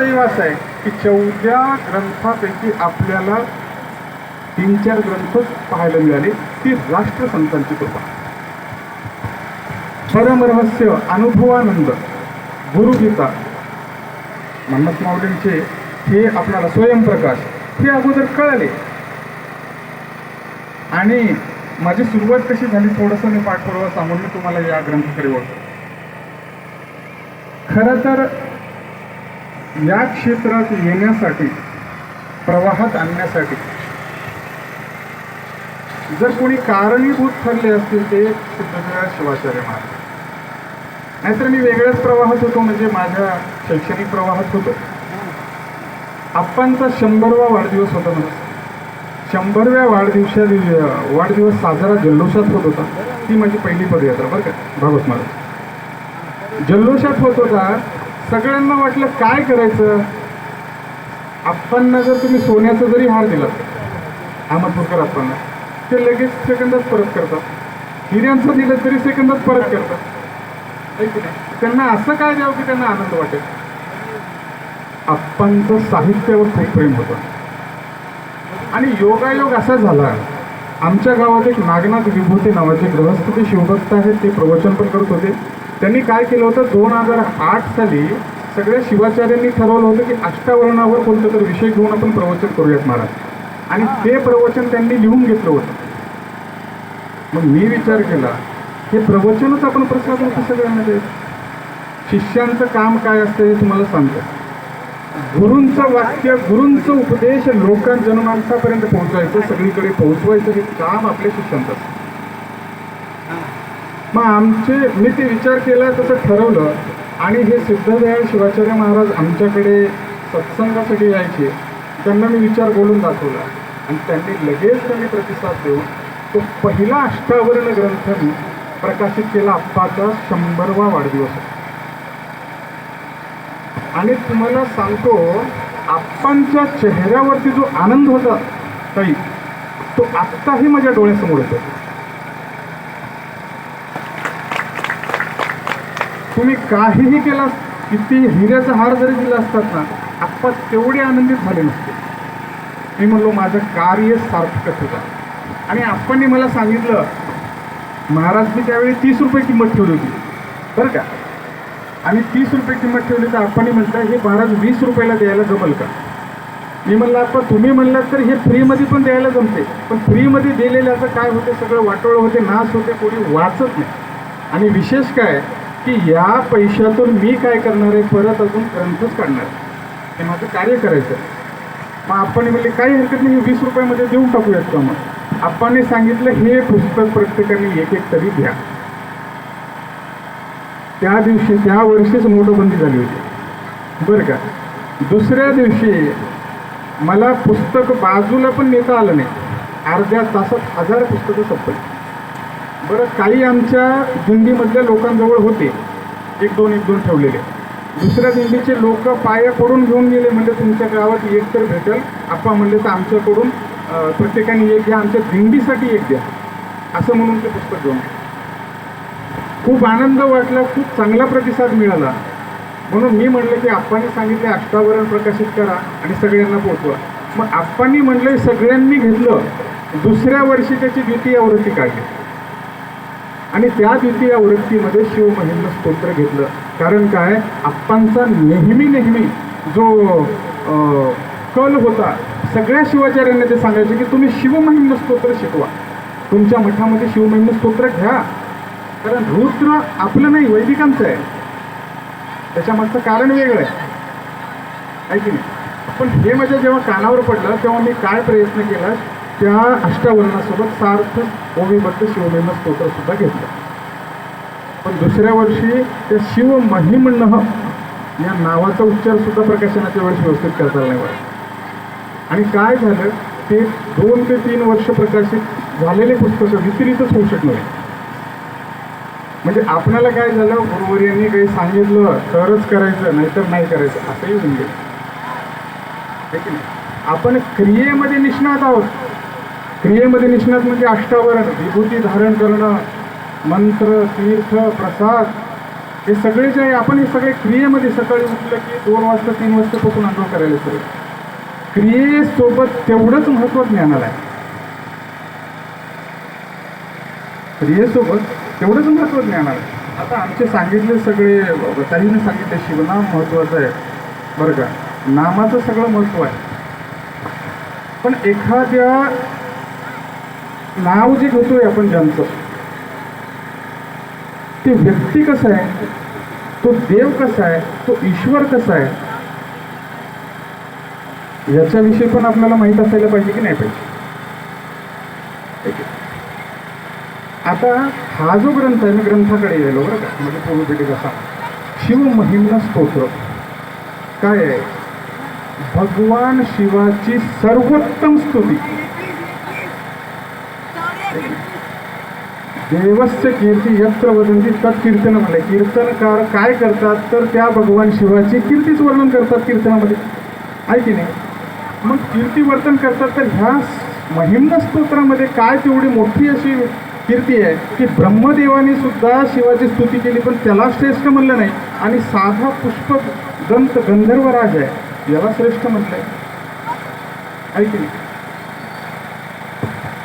असं आहे की चौदा ग्रंथापैकी आपल्याला तीन चार ग्रंथच पाहायला मिळाले ती राष्ट्रसंतांची कृपा. परमरहस्य अनुभवानंद गुरुगीता मन्नत माऊलींचे हे आपल्याला स्वयंप्रकाश हे अगोदर कळाले. आणि माझी सुरुवात कशी झाली थोडंसं मी पाठपुरावा सांगून मी तुम्हाला या ग्रंथाकडे वळतो. खरं तर या क्षेत्रात येण्यासाठी प्रवाहात आणण्यासाठी जर कोणी कारणीभूत ठरले असतील ते सिद्धदेव शिवाचार्य महाराज. नाहीतर मी वेगळ्याच प्रवाहात होतो म्हणजे माझ्या शैक्षणिक प्रवाहात होतो. आप्पांचा शंभरवा वाढदिवस होता ना शंभरव्या वाढदिवसा वाढदिवस साजरा जल्लोषात होत होता. ती माझी पहिली पदयात्रा बरं का? भागवत महाराज जल्लोषात होत होता. सगळ्यांना वाटलं काय करायचं? आप्पांना जर तुम्ही सोन्याचा जरी हार दिला अहमदपूरकर आप्पांना ते लगेच सेकंदात परत करतात. हिऱ्यांचं दिलं तरी सेकंदात परत करतात. त्यांना असं काय द्यावं की त्यांना आनंद वाटेल? आप्पांचं साहित्यावर खूप प्रेम होतं. आणि योगायोग असा झाला आमच्या गावात एक नागनाथ विभूती नावाचे गृहस्थ ते शिवभक्त आहेत ते प्रवचन पण करत होते. त्यांनी काय केलं होतं? दोन हजार आठ साली सगळ्या शिवाचार्यांनी ठरवलं होतं की अष्टावरणावर कोणता तरी विषय घेऊन आपण प्रवचन करूयात महाराज. आणि ते प्रवचन त्यांनी लिहून घेतलं होतं. मग मी विचार केला हे प्रवचनच आपण प्रसाद सगळ्यांना द्यायचं शिष्यांचं काम काय असतं हे तुम्हाला सांगतो. गुरूंचं वाक्य गुरूंचं उपदेश लोकां जनमानसापर्यंत पोहोचवायचं सगळीकडे पोहोचवायचं हे काम आपल्या शिष्यांचं असतं. मग आमचे मी ते विचार केला तसं ठरवलं. आणि हे सिद्धदयाळ शिवाचार्य महाराज आमच्याकडे सत्संगासाठी यायचे. त्यांना मी विचार बोलून दाखवला. आणि त्यांनी लगेच त्यांनी प्रतिसाद देऊन तो पहिला अष्टावरण ग्रंथ मी प्रकाशित केला आप्पाचा शंभरवा वाढदिवस. आणि तुम्हाला सांगतो आप्पांच्या चेहऱ्यावरती जो आनंद होता ताई तो आत्ताही माझ्या डोळ्यासमोर येतो तुम्ही काहीही केला किती हिऱ्याचा हार जरी दिला असतात ना आप्पा तेवढे आनंदित झाले नसते. मी म्हणलो माझं कार्य सार्थकच होतं आणि आप्पांनी मला सांगितलं महाराज मी त्यावेळी तीस रुपये किंमत ठेवली होती. बरं का? आणि तीस रुपये किंमत ठेवली तर आप्पांनी म्हटलं हे महाराज वीस रुपयाला द्यायला जमल का? मी म्हणलं आपण तुम्ही म्हणलात तर हे फ्रीमध्ये पण द्यायला जमते. पण फ्रीमध्ये दिलेल्याचं काय होते? सगळं वाटोळं होते नाश होते कोणी वाचत नाही. आणि विशेष काय की या पैशातून मी काय करणार आहे परत अजून ग्रंथच काढणार हे माझं कार्य करायचं मग आपण म्हणजे काही हरकत नाही वीस रुपयामध्ये देऊन टाकूयात का मग आपण सांगितलं हे पुस्तक प्रत्येकाने एक एक तरी घ्या. त्या दिवशी त्या वर्षीच नोटबंदी झाली होती. बरं का? दुसऱ्या दिवशी मला पुस्तक बाजूला पण नेता आलं नाही. अर्ध्या तासात हजार पुस्तकं संपली. बरं काही आमच्या दिंडीमधल्या लोकांजवळ होते. एक दोन एक दोन ठेवलेले. दुसऱ्या दिंडीचे लोक पाया पडून घेऊन गेले म्हणजे तुमच्या गावात एक तर भेटेल आपण म्हणले तर आमच्याकडून प्रत्येकाने एक घ्या आमच्या दिंडीसाठी एक द्या असं म्हणून ते पुस्तक घेऊन खूप आनंद वाटला खूप चांगला प्रतिसाद मिळाला. म्हणून मी म्हणलं की आप्पांनी सांगितले अष्टावरण प्रकाशित करा आणि सगळ्यांना पोचवा. मग आप्पांनी म्हणलं सगळ्यांनी घेतलं दुसऱ्या वर्षी त्याची द्वितीय आवृत्ती काढली. आणि त्या दिवशी या आवृत्तीमध्ये शिवमहिम्न स्तोत्र घेतलं. कारण काय? आप्पांचा नेहमी नेहमी जो कल होता सगळ्या शिवाचार्यांना ते सांगायचे की तुम्ही शिवमहिम्न स्तोत्र शिकवा. तुमच्या मठामध्ये शिवमहिम्न स्तोत्र घ्या कारण रुद्र आपलं नाही वैदिकांचं आहे. त्याच्यामागचं कारण वेगळं आहे. आहे की नाही? पण हे माझ्या जेव्हा कानावर पडलं तेव्हा मी काय प्रयत्न केला त्या अष्टावरणासोबत सार्थ ओवीबद्ध शिवमहिमा स्तोत्र सुद्धा घेतलं. पण दुसऱ्या वर्षी त्या शिवमहिमन या नावाचा उच्चार सुद्धा प्रकाशनाच्या वेळेस व्यवस्थित करता आला नाही. मला आणि काय झालं? ते दोन ते तीन वर्ष प्रकाशित झालेले पुस्तकं विक्रीतच होऊ शकलं नाही. म्हणजे आपणाला काय झालं? गुरुवर यांनी काही सांगितलं तरच करायचं नाहीतर नाही करायचं असंही होऊन गेलं. नाही? आपण क्रियेमध्ये निष्णात आहोत. क्रियेमध्ये निष्णात म्हणजे अष्टावरण विभूती धारण करणं मंत्र तीर्थ प्रसाद हे सगळे जे आहे आपण हे सगळे क्रियेमध्ये सकाळी उठलं की दोन वाजता तीन वाजता पोकून अनुभव करायला सुरू क्रियेसोबत तेवढंच महत्त्व ज्ञानाला आहे. क्रियेसोबत तेवढंच महत्त्व ज्ञानाला आहे. आता आमचे सांगितले सगळे ताईने सांगितले शिवनाम महत्त्वाचं आहे. बरं का? नामाचं सगळं महत्त्व आहे. पण एखाद्या नाव जे घेतोय आपण ज्यांचं ते व्यक्ती कसं आहे? तो देव कसा आहे? तो ईश्वर कसा आहे? याच्याविषयी पण आपल्याला माहीत असायला पाहिजे की नाही पाहिजे? आता हा जो ग्रंथ आहे मी ग्रंथाकडे गेलो बरं का म्हणजे पूर्वपीठी कसा शिव महिम्न स्तोत्र. काय आहे? भगवान शिवाची सर्वोत्तम स्तुती. देवस्य कीर्ती यत्र वदंती तत् कीर्तन म्हणले कीर्तनकार काय करतात? तर त्या भगवान शिवाची कीर्तीच वर्णन करतात कीर्तनामध्ये. आहे की नाही? मग कीर्ती वर्तन करतात तर ह्या महिम्न स्तोत्रामध्ये काय तेवढी मोठी अशी कीर्ती आहे की ब्रह्मदेवाने सुद्धा शिवाची स्तुती केली पण त्याला श्रेष्ठ म्हणलं नाही. आणि साधा पुष्प दंत गंधर्वराज आहे याला श्रेष्ठ म्हटलंय. आहे की नाही?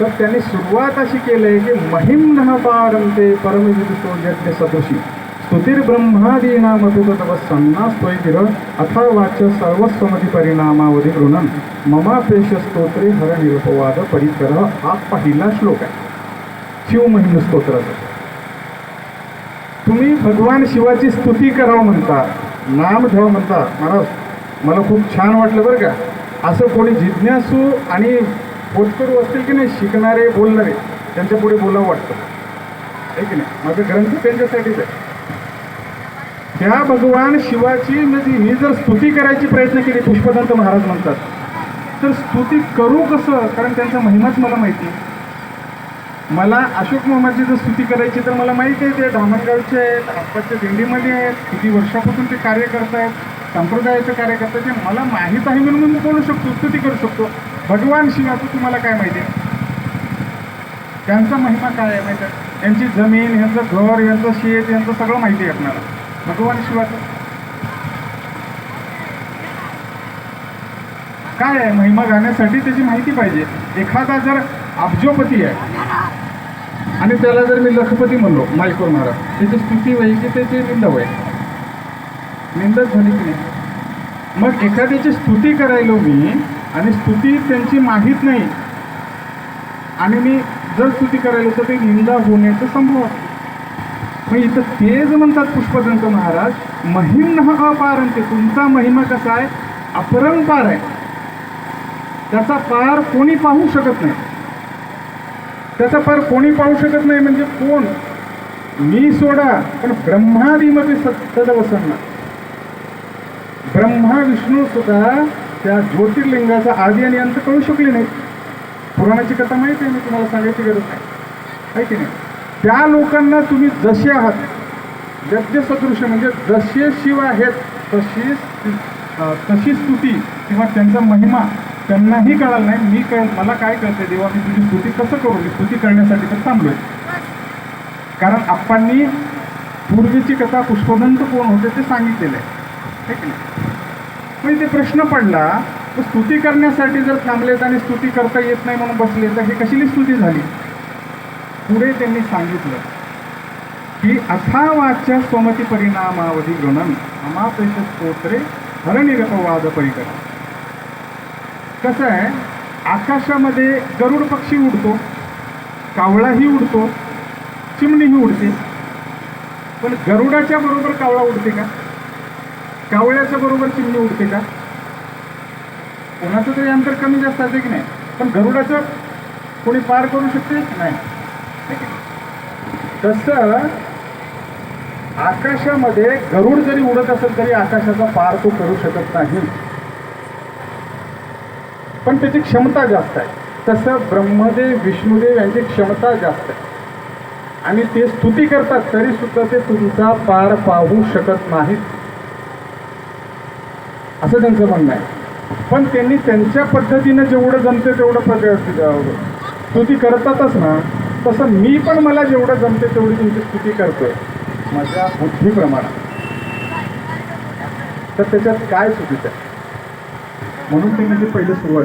तर त्यांनी सुरुवात अशी आहे की महिम पारंते परमविद सोजज्ञ सदोषी. स्तुतीर तवसन्ना स्तोयगिर अथा वाच्य सर्वस्वमती परिणामावधी गृणन। ममापेश स्तोत्रे हर निरुपवाद परिकर हा पहिला श्लोक आहे. शिवमहिम स्तोत्राचा तुम्ही भगवान शिवाची स्तुती करावं म्हणता नाम ठेवा म्हणता महाराज मला खूप छान वाटलं बरं का. असं कोणी जिज्ञासू आणि पोटकरू असतील की नाही शिकणारे बोलणारे त्यांच्या पुढे बोलावं वाटतं. आहे की नाही? माझं ग्रंथ त्यांच्यासाठीच आहे. त्या भगवान शिवाची म्हणजे मी जर स्तुती करायची प्रयत्न केली पुष्पदंत महाराज म्हणतात तर स्तुती करू कसं? कारण त्यांचा महिमाच मला माहिती मला अशोक मोहम्मदची जर स्तुती करायची तर मला माहिती आहे ते धामणगावचे आहेत आसपासच्या दिंडीमध्ये आहेत किती वर्षापासून ते कार्य करतायत संप्रदायाचं कार्य करतात ते मला माहीत आहे म्हणून मी बोलू शकतो स्तुती करू शकतो. भगवान शिवाचं तुम्हाला काय माहिती? आहे त्यांचा महिमा काय आहे माहिती आहे? यांची जमीन यांचं घर यांचं शेत यांचं सगळं माहिती आहे आपल्याला. भगवान शिवाचं काय आहे? महिमा गाण्यासाठी त्याची माहिती पाहिजे. एखादा जर अब्जोपती आहे आणि त्याला जर मी लखपती म्हणलो मालकोर महाराज त्याची स्तुती व्हायची की त्याची निंद वय निंदच झाली की नाही? मग एखाद्याची स्तुती करायलो मी आणि स्तुती त्यांची माहीत नाही. आणि मी जर स्तुती करायला तर ते निंदा होण्याचं संभव आहे. मग इथं तेच म्हणतात पुष्पदंत महाराज महिम अपारंते. तुमचा महिमा कसा आहे? अपरंपार आहे. त्याचा पार कोणी पाहू शकत नाही. त्याचा पार कोणी पाहू शकत नाही म्हणजे कोण? मी सोडा पण ब्रह्मादीमध्ये सदवसन्न ब्रह्मा विष्णू सुद्धा त्या ज्योतिर्लिंगाचा आधी आणि अंत कळू शकले नाहीत. पुराणाची कथा माहिती आहे मी तुम्हाला सांगायची गरज नाही. आहे की नाही? त्या लोकांना तुम्ही जसे आहात यज्ञ म्हणजे जसे शिव आहेत तशी तशी स्तुती किंवा त्यांचा महिमा त्यांनाही कळाला नाही. मी कळ मला काय कळते देवा मी तुझी स्तुती कसं करू? मी स्तुती करण्यासाठी तर थांबलोय. कारण आप्पांनी पूर्वीची कथा पुष्पदंत कोण होते ते सांगितलेलं आहे. ठीक आहे म्हणजे मग प्रश्न पडला तर स्तुती करण्यासाठी जर थांबलेत आणि स्तुती करता येत नाही म्हणून बसले तर हे कशीली स्तुती झाली? पुढे त्यांनी सांगितलं की अथावाच्या स्वमती परिणामावधी गणन अमापेश स्तोत्रे हरनिरपवाद परिकर. कसं आहे? आकाशामध्ये गरुड पक्षी उडतो कावळाही उडतो चिमणीही उडते. पण गरुडाच्या बरोबर कावळा उडते का? कावळ्याच्या बरोबर चिमणी उडते का? कोणाचं तरी अंतर कमी जास्त असते की नाही? पण गरुडाचं कोणी पार करू शकते? नाही. है नाही? तसं आकाशामध्ये गरुड जरी उडत असेल तरी आकाशाचा पार तो करू शकत नाही. पण त्याची क्षमता जास्त आहे. तसं ब्रह्मदेव विष्णुदेव यांची क्षमता जास्त आहे. आणि ते स्तुती करतात तरी सुद्धा ते तुमचा पार पाहू शकत नाहीत. असं त्यांचं म्हणणं आहे. पण त्यांनी त्यांच्या पद्धतीनं जेवढं जमते तेवढं प्रग- स्तुती करतातच ना तसं मी पण मला जेवढं जमते तेवढी तुमची स्तुती करतोय. माझ्या बुद्धीप्रमाणे तर त्याच्यात काय चुकीचं आहे? म्हणून त्यांनी म्हणजे पहिलं सुरुवात.